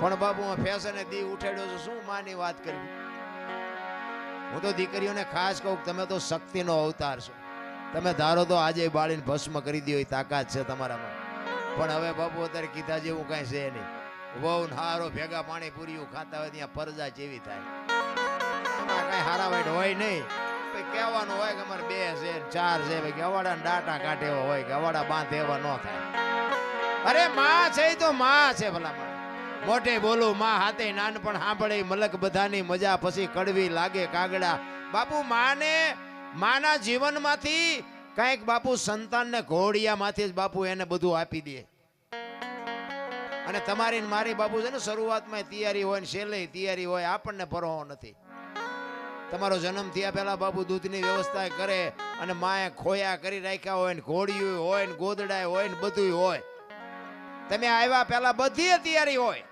પણ બાબુ, હું ફેશને દી ઉઠાડ્યો છું, શું માની વાત કરવી? હું તો દીકરીઓને ખાસ કહું તમે તો શક્તિનો અવતાર છો. તમે ધારો તો આજે બાળીને ભસ્મ કરી દો એ તાકાત છે તમારામાં. પણ હવે બાપુ અત્યારે કીધા જેવું કાંઈ છે નહીં. વહુ હારો ભેગા પાણી પૂરીયું ખાતા હોય ત્યાં પરજા જેવી થાય. કાંઈ હારા વાઈટ હોય નહીં. કહેવાનું હોય કે અમારે બે છે ચાર છે, ભાઈ ગવાડા ડાટા કાઢે હોય ગવાડા બાંધે એવા ન થાય. અરે માં છે તો માં છે ભલા માં મોટે બોલું, માં હાથે નાનપણ સાંભળે, મલક બધાની મજા પછી કડવી લાગે કાગડા. બાપુ, માને, માના જીવનમાંથી કંઈક બાપુ સંતાનને ઘોડિયામાંથી જ બાપુ એને બધું આપી દે. અને તમારી મારી બાપુ છે ને, શરૂઆતમાં તૈયારી હોય ને, છેલ્લે તૈયારી હોય, આપણને પરવો નથી. તમારો જન્મ થયા પહેલા બાપુ દૂધની વ્યવસ્થા કરે અને માએ ખોયા કરી રાખ્યા હોય ને, ઘોડિયું હોય ને, ગોદડાય હોય ને બધું હોય. તમે આવ્યા પહેલા બધી તૈયારી હોય.